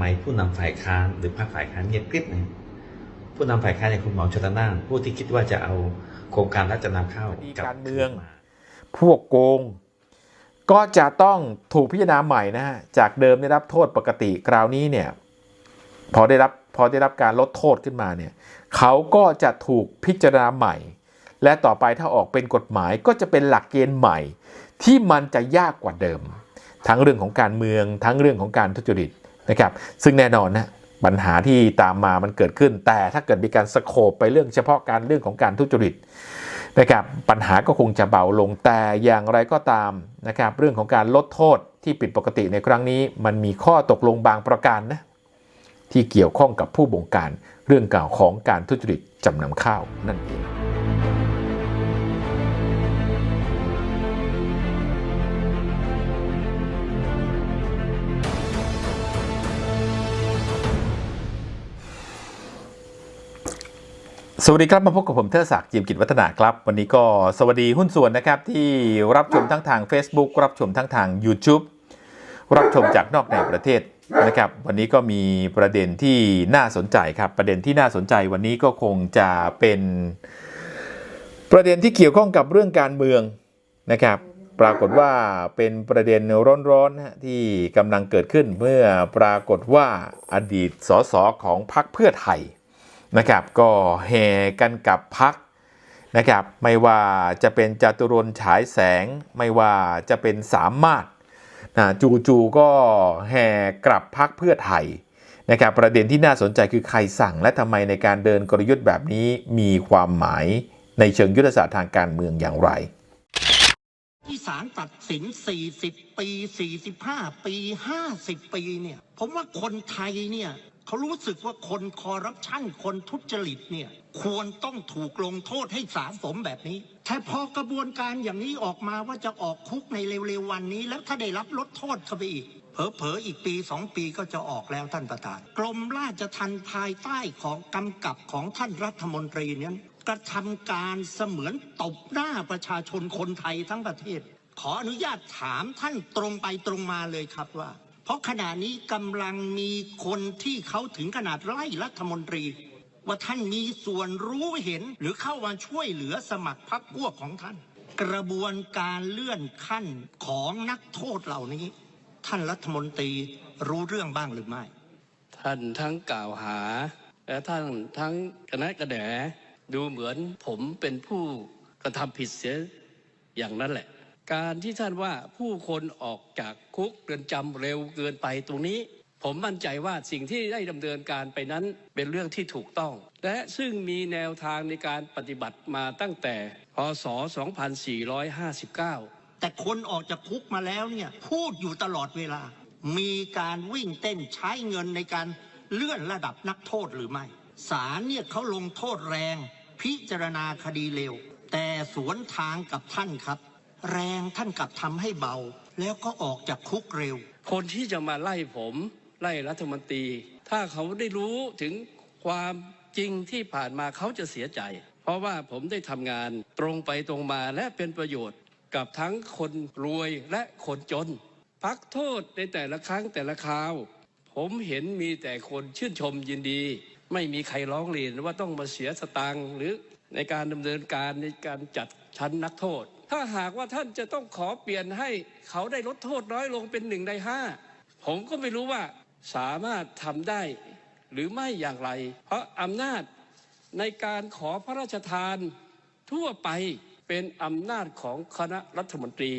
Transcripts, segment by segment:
ไมผู้นำฝ่ายค้านหรือพรรคฝ่ายค้านเงียบกริบนะผู้นำฝ่ายค้านอย่างคุณหมอชลนานผู้ที่คิดว่าจะเอาโครงการรัฐจะนำเข้าคดีลับการเมืองคืนพวกโกง ก็จะต้องถูกพิจารณาใหม่นะฮะจากเดิมได้รับโทษปกติคราวนี้เนี่ยพอได้รับพอได้รับการลดโทษขึ้นมาเนี่ยเขาก็จะถูกพิจารณาใหม่ และต่อไปถ้าออกเป็นกฎหมายก็จะเป็นหลักเกณฑ์ใหม่ ที่มันจะยากกว่าเดิม ทั้งเรื่องของการเมืองทั้งเรื่องของการทุจริต นะครับซึ่งแน่นอนนะปัญหาที่ตามมามันเกิดขึ้น แต่ถ้าเกิดมีการสโคปไปเรื่องเฉพาะการเรื่องของการทุจริตนะครับปัญหาก็คงจะเบาลงแต่อย่างไรก็ตามนะครับเรื่องของการลดโทษที่ผิดปกติในครั้งนี้ มันมีข้อตกลงบางประการนะที่เกี่ยวข้องกับผู้บงการเรื่องเก่าของการทุจริตจำนำข้าวนั่นเอง วัสดีครับมาพบกับผมเทอศักดิ์จิมกิจวัฒนาครับ วันนี้ก็สวัสดีหุ้นส่วนนะครับ ที่รับชมทั้งทาง Facebook รับชมทั้งทาง YouTube รับชมจากนอกในประเทศนะครับ วันนี้ก็มีประเด็นที่น่าสนใจครับ ประเด็นที่น่าสนใจวันนี้ก็คงจะเป็น ประเด็นที่เกี่ยวข้องกับเรื่องการเมืองนะครับ ปรากฏว่าเป็นประเด็นร้อนๆที่กำลังเกิดขึ้นเมื่อปรากฏว่าอดีตสสของพรรคเพื่อไทย นะครับก็แห่กันกับพักนะครับไม่ว่าจะเป็นจตุรนฉายแสง ไม่ว่าจะเป็นสามารถนะจู่ๆก็แห่กลับพักเพื่อไทยนะครับประเด็นที่น่าสนใจคือใครสั่งและทำไมในการเดินกลยุทธ์แบบนี้มีความหมายในเชิงยุทธศาสตร์ทางการเมืองอย่างไร ที่ศาลตัดสิน 40 ปี 45 ปี 50 ปีเนี่ยผมว่าคนไทยเนี่ย เขารู้สึกว่าคนคอร์รัปชันคนทุจริตเนี่ยควรต้องถูกลงโทษให้สาสมแบบนี้แต่พอกระบวนการอย่างนี้ออกมาว่าจะออกคุกในเร็วๆวันนี้ แล้วถ้าได้รับลดโทษเข้าไปอีกเผลอๆอีกปีสองปีก็จะออกแล้วท่านประธาน กรมราชทัณฑ์ภายใต้ของกำกับของท่านรัฐมนตรีเนี่ยกระทำการเสมือนตบหน้าประชาชนคนไทยทั้งประเทศ ขออนุญาตถามท่านตรงไปตรงมาเลยครับว่า ราะขณะนี้กำลังมีคนที่เขาถึงขนาดไล่รัฐมนตรี ว่าท่านมีส่วนรู้เห็นหรือเข้ามาช่วยเหลือสมัครพรรคพวกของท่าน กระบวนการเลื่อนขั้นของนักโทษเหล่านี้ ท่านรัฐมนตรีรู้เรื่องบ้างหรือไม่ ท่านทั้งกล่าวหา และท่านทั้งกระแนะกระแหนดูเหมือนผมเป็นผู้กระทำผิดเสียอย่างนั้นแหละ การที่ท่านว่าผู้คนออกจากคุกเรือนจำเร็วเกินไปตรงนี้ ผมมั่นใจว่าสิ่งที่ได้ดำเนินการไปนั้นเป็นเรื่องที่ถูกต้อง และซึ่งมีแนวทางในการปฏิบัติมาตั้งแต่พศ 2459 แต่คนออกจากคุกมาแล้วเนี่ยพูดอยู่ตลอดเวลา มีการวิ่งเต้นใช้เงินในการเลื่อนระดับนักโทษหรือไม่ศาลเนี่ยเขาลงโทษแรง พิจารณาคดีเร็ว แต่สวนทางกับท่านครับ แรงท่านกลับทำให้เบา แล้วก็ออกจากคุกเร็ว คนที่จะมาไล่ผมไล่รัฐมนตรี ถ้าเขาได้รู้ถึงความจริงที่ผ่านมาเขาจะเสียใจ เพราะว่าผมได้ทำงานตรงไปตรงมาและเป็นประโยชน์กับทั้งคนรวยและคนจน พักโทษในแต่ละครั้งแต่ละคราว ผมเห็นมีแต่คนชื่นชมยินดี ไม่มีใครร้องเรียนว่าต้องมาเสียสตางค์หรือในการดำเนินการในการจัดชั้นนักโทษ ถ้าหากว่าท่านจะต้องขอเปลี่ยนให้เขาได้ลดโทษน้อยลงเป็นหนึ่งในห้าผมก็ไม่รู้ว่าสามารถทำได้หรือไม่อย่างไร เพราะอำนาจในการขอพระราชทานทั่วไปเป็นอำนาจของคณะรัฐมนตรี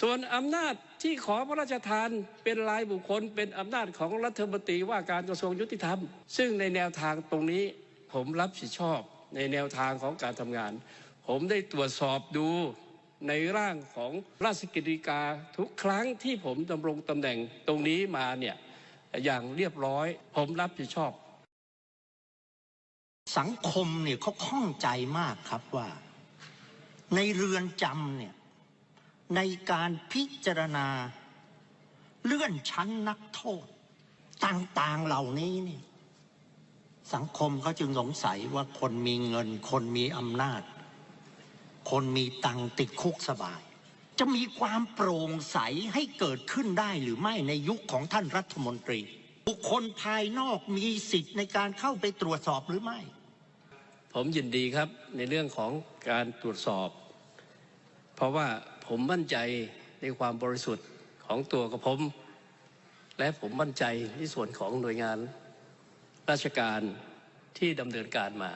ส่วนอำนาจที่ขอพระราชทานเป็นรายบุคคล เป็นอำนาจของรัฐมนตรีว่าการกระทรวงยุติธรรม ซึ่งในแนวทางตรงนี้ผมรับผิดชอบในแนวทางของการทำงาน ผมได้ตรวจสอบดู ในร่างของราชกิจกาทุกครั้งที่ผมดำรงตำแหน่งตรงนี้มาเนี่ยอย่างเรียบร้อย ผมรับผิดชอบ สังคมเนี่ยเขาข้องใจมากครับว่า ในเรือนจำเนี่ยในการพิจารณาเลื่อนชั้นนักโทษ ต่างๆเหล่านี้เนี่ยสังคมเขาจึงสงสัยว่าคนมีเงินคนมีอำนาจ คนมีตังติดคุกสบาย จะมีความโปร่งใสให้เกิดขึ้นได้หรือไม่ในยุคของท่านรัฐมนตรี บุคคลภายนอกมีสิทธิ์ในการเข้าไปตรวจสอบหรือไม่ ผมยินดีครับในเรื่องของการตรวจสอบ เพราะว่าผมมั่นใจในความบริสุทธิ์ของตัวกับผม และผมมั่นใจในส่วนของหน่วยงานราชการที่ดำเนินการมา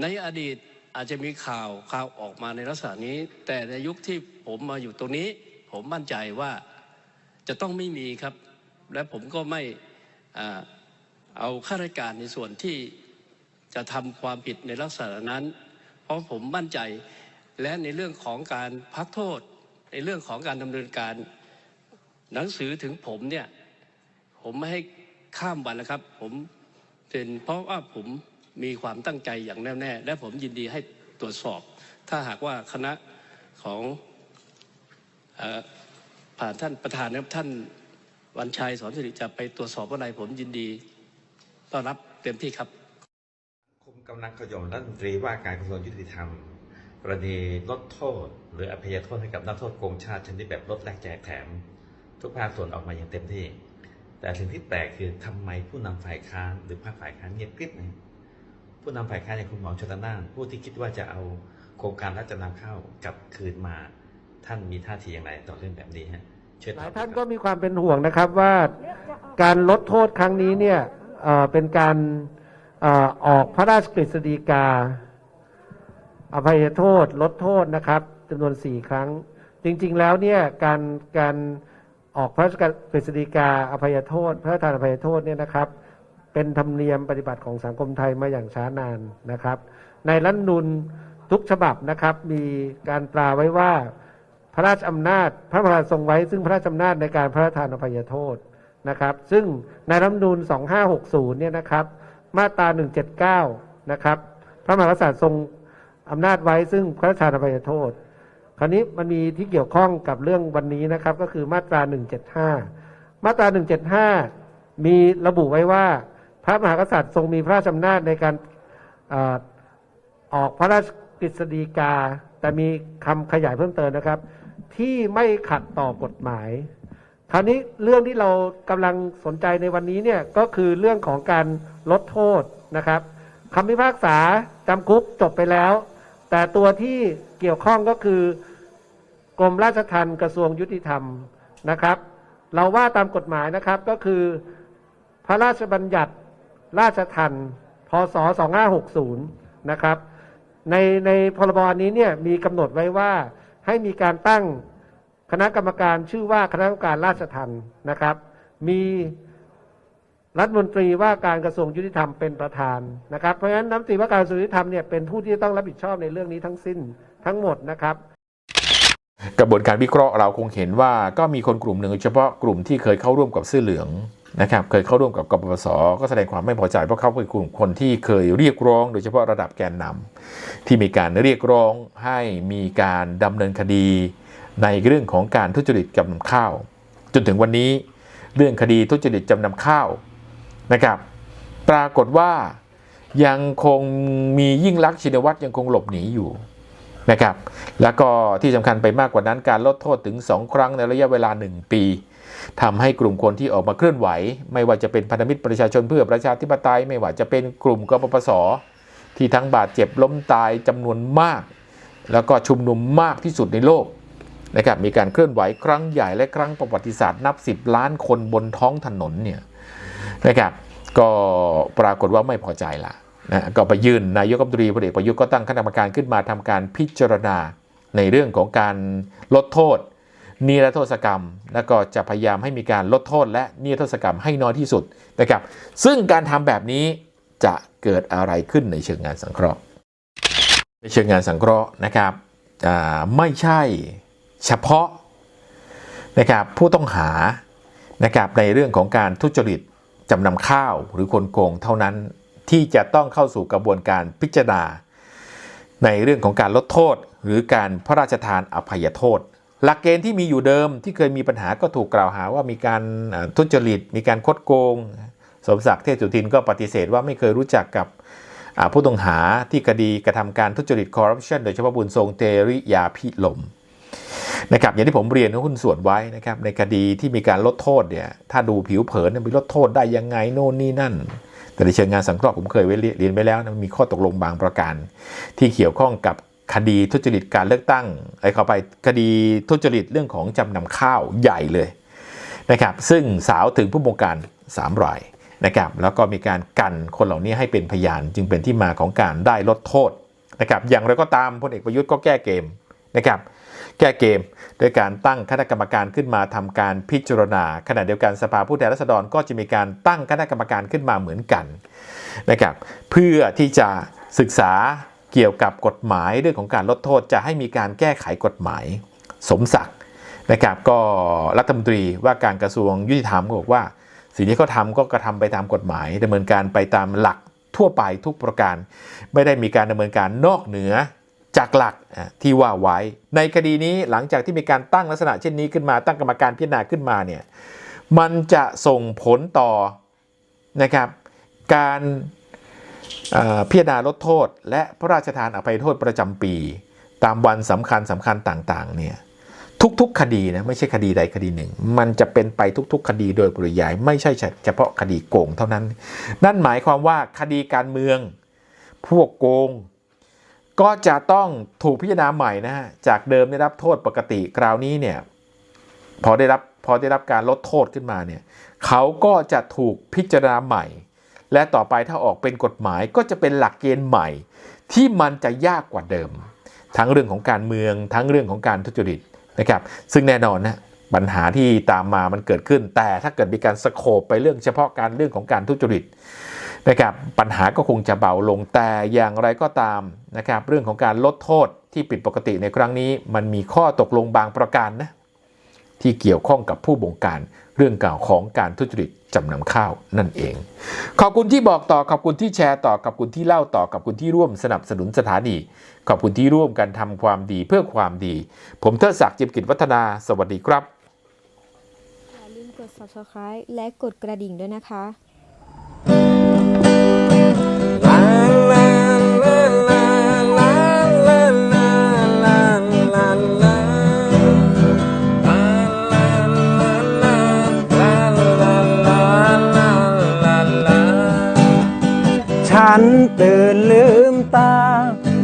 ในอดีต อาจจะมีข่าวข่าวออกมาในลักษณะนี้ แต่ในยุคที่ผมมาอยู่ตรงนี้ ผมมั่นใจว่าจะต้องไม่มีครับ และผมก็ไม่เอาข้าราชการในส่วนที่จะทำความผิดในลักษณะนั้น เพราะผมมั่นใจและในเรื่องของการพักโทษ ในเรื่องของการดำเนินการหนังสือถึงผมเนี่ย ผมไม่ให้ข้ามวันนะครับ ผมเป็นเพราะว่าผม มีความตั้งใจอย่างแน่วแน่และผมยินดีให้ตรวจสอบ ถ้าหากว่าคณะของออผ่านท่านประธานนะครับท่านวันชัยสอนสิริจะไปตรวจสอบอะไรผมยินดีต้อนรับเต็มที่ครับคุมกำลังขยมรัฐมนตรีว่าการกระทรวงยุติธรรมกรณีลดโทษ หรืออภัยโทษให้กับนักโทษโกงชาติชนิดแบบลดแลกแจกแถม ทุกภาคส่วนออกมาอย่างเต็มที่ แต่สิ่งที่แปลกคือทำไมผู้นำฝ่ายค้านหรือภาคฝ่ายค้านเงียบกริบนะ ผู้นำฝ่ายค้านอย่างคุณหมอชลนานผู้ที่คิดว่าจะเอาโครงการรัฐนำเข้ากลับคืนมาท่านมีท่าทีอย่างไรต่อเรื่องแบบนี้ฮะเชิญหตลาอยบท่านคก็รับมีความเป็นห่วงนะครับว่าการลดโทษครั้งนี้เนี่ยเอ่อเป็นการเอ่อออกพระราชกฤษฎีกา อภัยโทษ ลดโทษนะครับจำนวนสี่ครั้ง จริง ๆ แล้วเนี่ยการการออกพระราชกฤษฎีกาอภัยโทษ พระราชทานอภัยโทษเนี่ยนะครับ เป็นธรรมเนียมปฏิบัติของสังคมไทยมาอย่างช้านานนะครับ ในรัฐธรรมนูลทุกฉบับนะครับมีการตราไว้ว่าพระราชอำนาจ พระมหากษัตริย์ทรงไว้ ซึ่งพระราชอำนาจในการพระราชทานอภัยโทษนะครับ ซึ่งในรัฐนูญ2560 เนี่ยนะครับ มาตรา 179 นะครับ พระมหากษัตริย์ทรงอำนาจไว้ ซึ่งพระราชทานอภัยโทษ คราวนี้มันมีที่เกี่ยวข้องกับเรื่องวันนี้นะครับ ก็คือมาตรา 175 มาตรา 175 มีระบุไว้ว่า พระมหากษัตริย์ทรงมีพระราชอำนาจในการออออกพระราชกฤษฎีกา แต่มีคำขยายเพิ่มเติมนะครับ ที่ไม่ขัดต่อกฎหมาย คราวนี้เรื่องที่เรากำลังสนใจในวันนี้เนี่ยก็คือเรื่องของการลดโทษนะครับคำพิพากษาจำคุกจบไปแล้ว แต่ตัวที่เกี่ยวข้องก็คือกรมราชทัณฑ์กระทรวงยุติธรรมนะครับ เราว่าตามกฎหมายนะครับก็คือพระราชบัญญัติ ราชทัณฑ์พศ 2560 นะครับ ในในพรบนี้เนี่ยมีกำหนดไว้ว่าให้มีการตั้งคณะกรรมการชื่อว่าคณะกรรมการราชทัณฑ์นะครับ มีรัฐมนตรีว่าการกระทรวงยุติธรรมเป็นประธานนะครับ เพราะฉะนั้นรัฐมนตรีว่าการกระทรวงยุติธรรมเนี่ยเป็นผู้ที่ต้องรับผิดชอบในเรื่องนี้ทั้งสิ้นทั้งหมดนะครับ กระบวนการวิเคราะห์เราคงเห็นว่าก็มีคนกลุ่มหนึ่งเฉพาะกลุ่มที่เคยเข้าร่วมกับเสื้อเหลือง นะครับเคยเข้าร่วมกับกปปสก็แสดงความไม่พอใจเพราะเขาเป็นกลุ่มคนที่เคยเรียกร้อง โดยเฉพาะระดับแกนนำที่มีการเรียกร้องให้มีการดำเนินคดี ในเรื่องของการทุจริตจำนำข้าว จนถึงวันนี้เรื่องคดีทุจริตจำนำข้าวนะครับ ปรากฏว่ายังคงมียิ่งลักษณ์ชินวัตรยังคงหลบหนีอยู่นะครับ แล้วก็ที่สำคัญไปมากกว่านั้นการลดโทษถึง 2 ครั้งในระยะเวลา 1 ปี ทำให้กลุ่มคนที่ออกมาเคลื่อนไหว ไม่ว่าจะเป็นพันธมิตรประชาชนเพื่อประชาธิปไตย ไม่ว่าจะเป็นกลุ่มกปปส ที่ทั้งบาดเจ็บล้มตายจำนวนมาก แล้วก็ชุมนุมมากที่สุดในโลกนะครับมีการเคลื่อนไหวครั้งใหญ่และครั้งประวัติศาสตร์นับ 10 ล้านคนบนท้องถนนเนี่ยนะครับก็ปรากฏว่าไม่พอใจละนะก็ไปยื่นนายกรัฐมนตรีพลเอกประยุทธ์ก็ตั้งคณะกรรมการขึ้นมาทำการพิจารณาในเรื่องของการลดโทษ นิรโทษกรรม แล้วก็จะพยายามให้มีการลดโทษ และนิรโทษกรรมให้น้อยที่สุดนะครับ ซึ่งการทำแบบนี้จะเกิดอะไรขึ้นในเชิงงานสังเคราะห์ ในเชิงงานสังเคราะห์นะครับไม่ใช่เฉพาะนะครับผู้ต้องหานะครับในเรื่องของการทุจริตจำนำข้าวหรือคนโกงเท่านั้นที่จะต้องเข้าสู่กระบวนการพิจารณา ในเรื่องของการลดโทษ หรือการพระราชทานอภัยโทษ หลักเกณฑ์ที่มีอยู่เดิมที่เคยมีปัญหาก็ถูกกล่าวหาว่ามีการทุจริต มีการคดโกง สมศักดิ์เทพสุทินก็ปฏิเสธว่าไม่เคยรู้จักกับผู้ต้องหาที่คดีกระทำการทุจริตคอร์รัปชันโดยเฉพาะบุญทรงเตริยาพิลมนะครับอย่างที่ผมเรียนหุ้นส่วนไว้นะครับในคดีที่มีการลดโทษเนี่ยถ้าดูผิวเผินเนี่ยมีลดโทษได้ยังไงโน่นนี่นั่น แต่ในเชิงงานสังเคราะห์ผมเคยเรียนไปแล้วนะมีข้อตกลงบางประการ ที่เกี่ยวข้องกับ คดีทุจริตการเลือกตั้งไอ้เข้าไปคดีทุจริตเรื่องของจำนำข้าวใหญ่เลยนะครับซึ่งสาวถึงผู้บงการ3รายนะครับแล้วก็มีการกันคนเหล่านี้ให้เป็นพยานจึงเป็นที่มาของการได้ลดโทษนะครับอย่างไรก็ตามพลเอกประยุทธ์ก็แก้เกมนะครับแก้เกมโดยการตั้งคณะกรรมการขึ้นมาทำการพิจารณา ขณะเดียวกันสภาผู้แทนราษฎรก็จะมีการตั้งคณะกรรมการขึ้นมาเหมือนกันนะครับเพื่อที่จะศึกษา เกี่ยวกับกฎหมายเรื่องของการลดโทษจะให้มีการแก้ไขกฎหมาย สมศักดิ์นะครับก็รัฐมนตรีว่าการกระทรวงยุติธรรมก็บอกว่า สิ่งที่เขาทำก็กระทำไปตามกฎหมายดำเนินการไปตามหลักทั่วไปทุกประการ ไม่ได้มีการดำเนินการนอกเหนือจากหลักที่ว่าไว้ ในคดีนี้หลังจากที่มีการตั้งลักษณะเช่นนี้ขึ้นมาตั้งกรรมการพิจารณาขึ้นมาเนี่ยมันจะส่งผลต่อนะครับการ พิจารณาลดโทษ และพระราชทานอภัยโทษประจำปี ตามวันสำคัญสำคัญต่างๆเนี่ยทุกๆ คดีนะไม่ใช่คดีใดคดีหนึ่ง มันจะเป็นไปทุก ๆ คดีโดยปริยาย ไม่ใช่เฉพาะคดีโกงเท่านั้น นั่นหมายความว่าคดีการเมือง พวกโกง ก็จะต้องถูกพิจารณาใหม่นะฮะจากเดิมได้รับโทษปกติคราวนี้เนี่ยพอได้รับพอได้รับการลดโทษขึ้นมาเนี่ยเขาก็จะถูกพิจารณาใหม่ และต่อไปถ้าออกเป็นกฎหมายก็จะเป็นหลักเกณฑ์ใหม่ ที่มันจะยากกว่าเดิม ทั้งเรื่องของการเมืองทั้งเรื่องของการทุจริตนะครับ ซึ่งแน่นอนนะปัญหาที่ตามมามันเกิดขึ้น แต่ถ้าเกิดมีการสโคบไปเรื่องเฉพาะการเรื่องของการทุจริตนะครับปัญหาก็คงจะเบาลงแต่อย่างไรก็ตามนะครับเรื่องของการลดโทษที่ผิดปกติในครั้งนี้ มันมีข้อตกลงบางประการนะที่เกี่ยวข้องกับผู้บงการ เรื่องเก่าของการทุจริตจำนำข้าวนั่นเอง ขอบคุณที่บอกต่อขอบคุณที่แชร์ต่อขอบคุณที่เล่าต่อขอบคุณที่ร่วมสนับสนุนสถานี ขอบคุณที่ร่วมกันทำความดีเพื่อความดี ผมเทิดศักดิ์จิมกิจวัฒนา สวัสดีครับอย่าลืมกด subscribe และกดกระดิ่งด้วยนะคะ ฉันตื่นลืมตา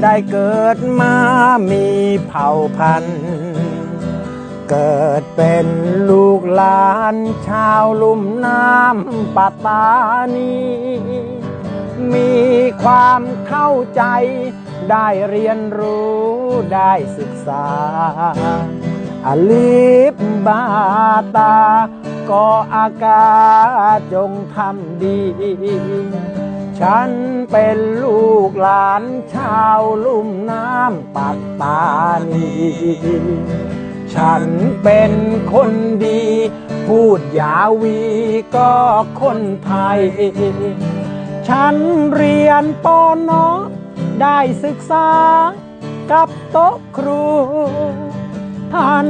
ได้เกิดมามีเผ่าพันธุ์ เกิดเป็นลูกหลานชาวลุ่มน้ำปัตตานี มีความเข้าใจ ได้เรียนรู้ได้ศึกษาอาลีบบาตา ก็อากาจงทำดี ฉันเป็นลูกหลานชาวลุ่มน้ำปัตตานีฉันเป็นคนดี พูดยาวีก็คนไทย ฉันเรียนปอนอได้ศึกษากับโต๊ะครู ท่าน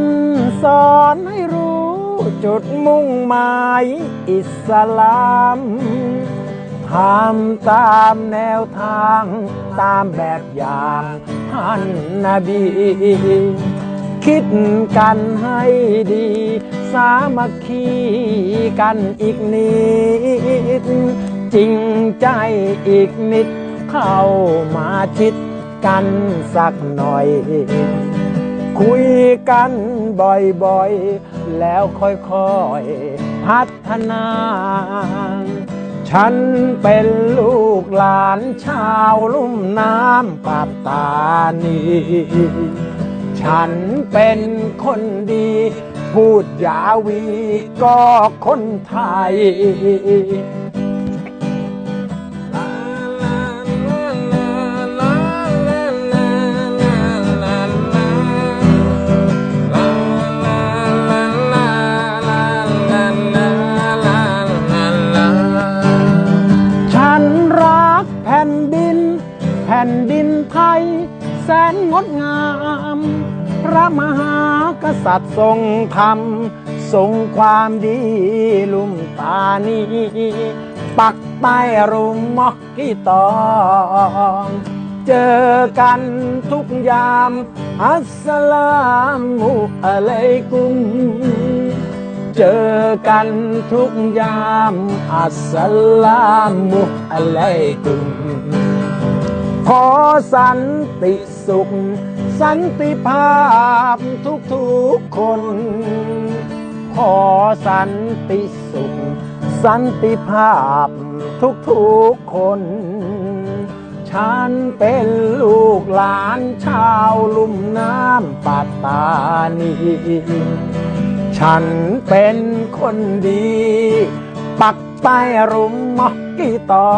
สอนให้รู้จุดมุ่งหมายอิสลาม ทำตามแนวทางตามแบบอย่างท่านนาบีคิดกันให้ดี สามัคคีกันอีกนิด จริงใจอีกนิด เข้ามาชิดกันสักหน่อย คุยกันบ่อยๆ แล้วค่อยๆ พัฒนา ฉันเป็นลูกหลานชาวลุ่มน้ำปัตตานี ฉันเป็นคนดี พูดยาวีก็คนไทย ระมหากษัตริย์ทรงธรรม ทรงความดีลุ่มตานีปักใต้รุมมอกกีตองเเจอกันทุกยาม อัสสลามุอะลัยกุม เจอกันทุกยาม อัสสลามุอะลัยกุม ขอสันติสุข สันติภาพทุกทุกๆคน ขอสันติสุข สันติภาพทุกทุกๆคน ฉันเป็นลูกหลานชาวลุ่มน้ำปัตตานีฉันเป็นคนดี ปักใต้รุมมอกกีตอ